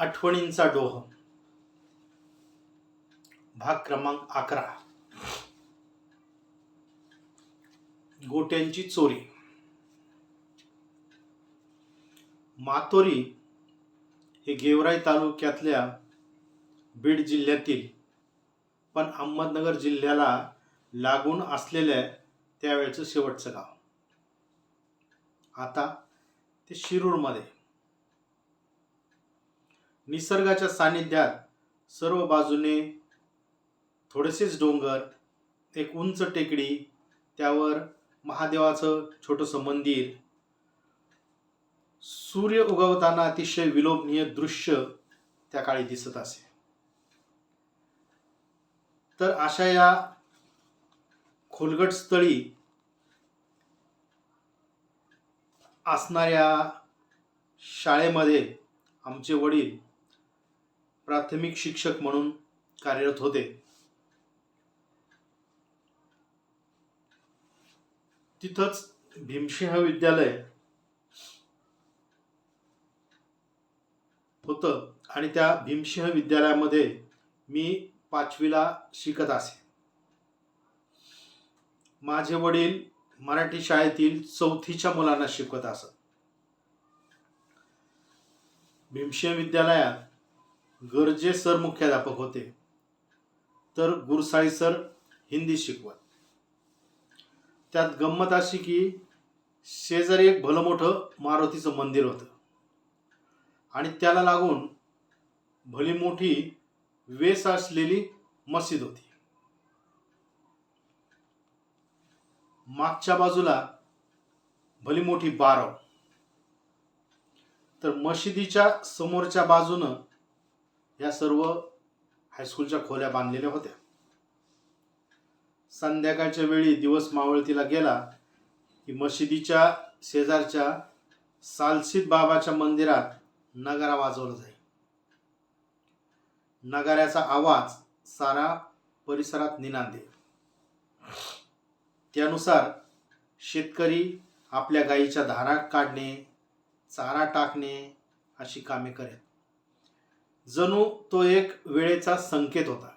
आठवणींचा डोह. भाग क्रमांक अकरा. गोट्यांची चोरी. मातोरी हे गेवराई तालुक्यातल्या बीड जिल्ह्यातील पण अहमदनगर जिल्ह्याला लागून असलेल्या त्यावेळचं शेवटचं गाव. आता ते शिरूरमध्ये. निसर्गाच्या सानिध्यात सर्व बाजूने थोडेसेच डोंगर एक उंच टेकडी त्यावर महादेवाचं छोटंसं मंदिर. सूर्य उगवताना अतिशय विलोभनीय दृश्य त्या काळी दिसत असे. तर अशा या खोलगट स्थळी असणाऱ्या शाळेमध्ये आमचे वडील प्राथमिक शिक्षक म्हणून कार्यरत होते. तिथंच भीमसिंह विद्यालय होतं आणि त्या भीमसिंह विद्यालयामध्ये मी पाचवीला शिकत असे. माझे वडील मराठी शाळेतील चौथीच्या मुलांना शिकवत असत. भीमसिंह विद्यालयात गरजे सर मुख्याध्यापक होते. तर गुरसाई सर हिंदी शिकवत. त्यात गंमत अशी की शेजारी एक भलं मोठं मारुतीचं मंदिर होतं. आणि त्याला लागून भली मोठी वेस असलेली मशीद होती. मागच्या बाजूला भली मोठी बारव. तर मशिदीच्या समोरच्या बाजूनं या सर्व हायस्कूलच्या खोल्या बांधलेल्या होत्या. संध्याकाळच्या वेळी दिवस मावळतीला गेला की मशिदीच्या शेजारच्या सालसीत बाबाच्या मंदिरात नगारा वाजवला जाई. नगाऱ्याचा आवाज सारा परिसरात निनांदे. त्यानुसार शेतकरी आपल्या गायीच्या धारा काढणे चारा टाकणे अशी कामे करेत. जणू तो एक वेळेचा संकेत होता.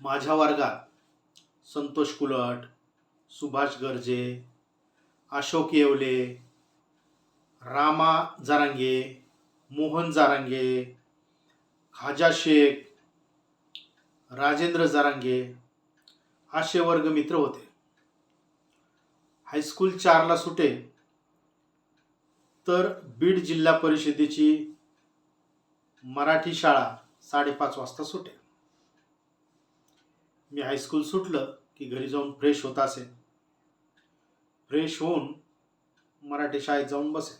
माझ्या वर्गात संतोष कुलट सुभाष गर्जे अशोक येवले रामा जारांगे मोहन जारांगे खाजा शेख राजेंद्र जारांगे असे वर्ग मित्र होते. हायस्कूल चारला सुटे तर बीड जिल्हा परिषदेची मराठी शाळा साडेपाच वाजता सुटे मी हायस्कूल सुटलं की घरी जाऊन फ्रेश होत असे फ्रेश होऊन मराठी शाळेत जाऊन बसे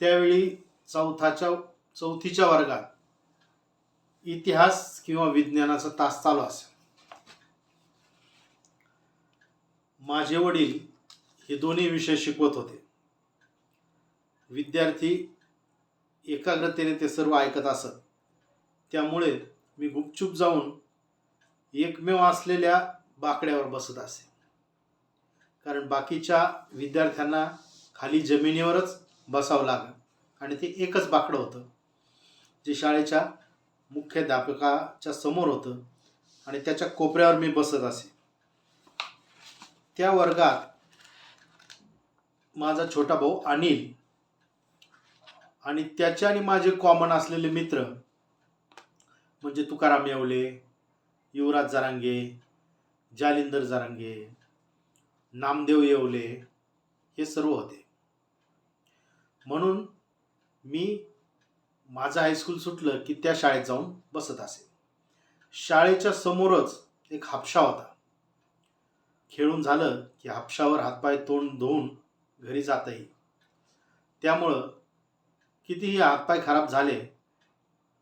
त्यावेळी चौथाच्या चौथीच्या वर्गात इतिहास किंवा विज्ञानाचा तास चालू असे माझे वडील हे दोन्ही विषय शिकवत होते. विद्यार्थी एकाग्रतेने ते सर्व ऐकत असत. त्यामुळे मी गुपचूप जाऊन एकमेव असलेल्या बाकड्यावर बसत असे. कारण बाकीच्या विद्यार्थ्यांना खाली जमिनीवरच बसावं लागलं आणि ते एकच बाकडं होतं. जे शाळेच्या मुख्याध्यापकाच्या समोर होतं आणि त्याच्या कोपऱ्यावर मी बसत असे. त्या वर्गात माझा छोटा भाऊ अनिल आणि त्याचे आणि माझे कॉमन असलेले मित्र म्हणजे तुकाराम येवले युवराज जारांगे जालिंदर जारांगे नामदेव येवले हे सर्व होते. म्हणून मी माझं हायस्कूल सुटलं की त्या शाळेत जाऊन बसत असे. शाळेच्या समोरच एक हापशा होता. खेळून झालं की हापशावर हातपाय तोंड धुवून घरी जाता येईल त्यामुळं कितीही हातपाय खराब झाले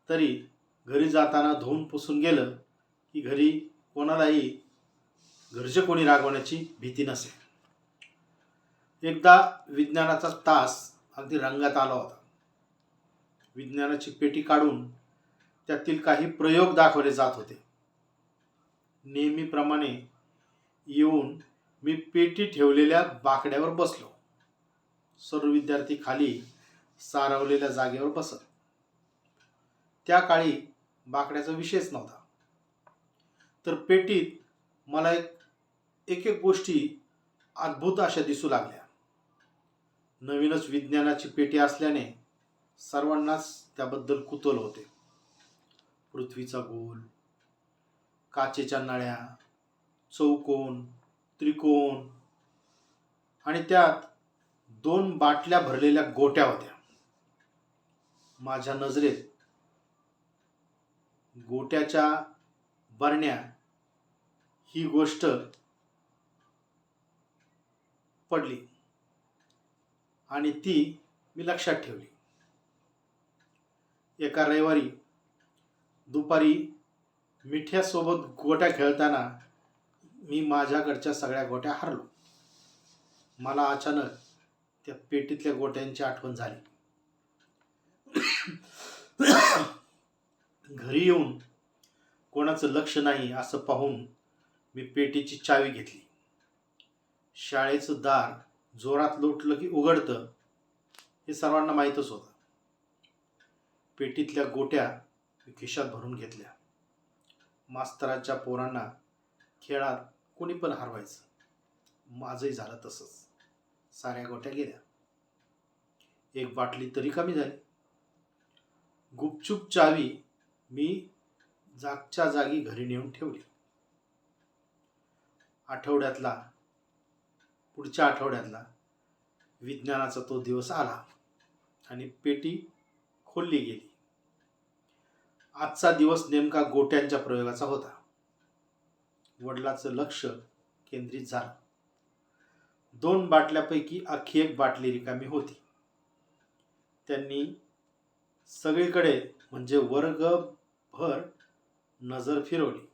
तरी घरी जाताना धुवून पुसून गेलं की घरी कोणालाही घरचे कोणी रागवण्याची भीती नसे एकदा विज्ञानाचा तास अगदी रंगात आला होता. विज्ञानाची पेटी काढून त्यातील काही प्रयोग दाखवले जात होते. नेहमीप्रमाणे येऊन मी पेटी ठेवलेल्या बाकड्यावर बसलो. सर्व विद्यार्थी खाली सारवलेल्या जागेवर बसत त्या काळी बाकड्याचा विषयच नव्हता. तर पेटीत मला एक एक एक गोष्टी अद्भुत अशा दिसू लागल्या. नवीनच विज्ञानाची पेटी असल्याने सर्वांनाच त्याबद्दल कुतूहल होते. पृथ्वीचा गोल काचेच्या नळ्या चौकोन त्रिकोण आणि त्यात दोन बाटल्या भरलेल्या गोट्या होत्या. माझ्या नजरेत. गोट्याच्या बरण्या. ही गोष्ट पडली. आणि ती मी लक्षात ठेवली. एका रविवारी दुपारी मिठ्यासोबत गोट्या खेळताना मी माझ्याकडच्या सगळ्या गोट्या हरलो. मला अचानक त्या पेटीतल्या गोट्यांची आठवण झाली. घरी येऊन कोणाचं लक्ष नाही असं पाहून मी पेटीची चावी घेतली. शाळेचं दार जोरात लोटलं की उघडतं हे सर्वांना माहीतच होतं. पेटीतल्या गोट्या मी खिशात भरून घेतल्या. मास्तराच्या पोरांना खेळात कोणी पण हरवायचं. माझंही झालं तसंच. साऱ्या गोट्या गेल्या. एक बाटली तरी कमी झाली. गुपचूप चावी मी जागच्या जागी घरी नेऊन ठेवली. आठवड्यातला पुढच्या आठवड्यातला विज्ञानाचा तो दिवस आला आणि पेटी खोलली गेली. आजचा दिवस नेमका गोट्यांच्या प्रयोगाचा होता. वडिलाचं लक्ष केंद्रित झालं. दोन बाटल्यापैकी अख्खी एक बाटली रिकामी होती. त्यांनी सगळीकडे म्हणजे वर्गभर नजर फिरवली.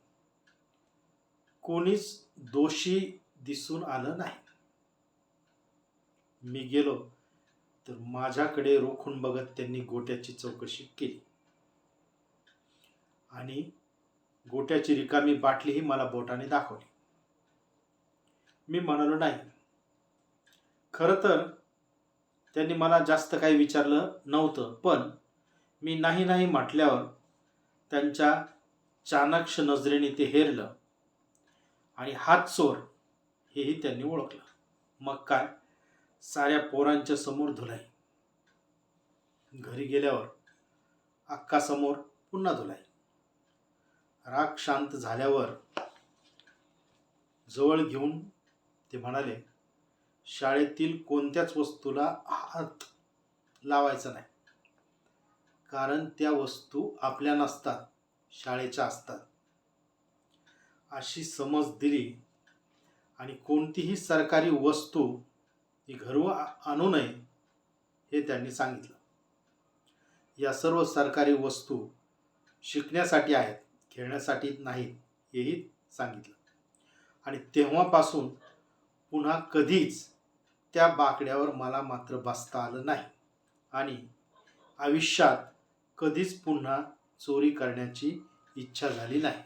कोणीच दोषी दिसून आलं नाही. मी गेलो तर माझ्याकडे रोखून बघत त्यांनी गोट्याची चौकशी केली. आणि गोट्याची रिकामी बाटलीही मला बोटाने दाखवली. मी म्हणालो नाही. खरं तर त्यांनी मला जास्त काही विचारलं नव्हतं पण मी नाही नाही म्हटल्यावर त्यांच्या चाणक्ष नजरेने ते हेरलं. आणि हात चोर हेही त्यांनी ओळखलं. मग काय? साऱ्या पोरांच्या समोर धुलाई. घरी गेल्यावर अक्कासमोर पुन्हा धुलाई. राग शांत झाल्यावर जवळ घेऊन ते म्हणाले शाळेतील कोणत्याच वस्तूला हात लावायचा नाही. कारण त्या वस्तू आपल्या नसतात शाळेच्या असतात. अशी समज दिली आणि कोणतीही सरकारी वस्तू ही घरव आणू नये हे त्यांनी सांगितलं. या सर्व सरकारी वस्तू शिकण्यासाठी आहेत खेळण्यासाठी नाहीत हेही सांगितलं. आणि तेव्हापासून पुन्हा कधीच त्या बाकड्यावर मला मात्र बसता आलं नाही. आणि आयुष्यात कधीच पुन्हा चोरी करण्याची इच्छा झाली नाही.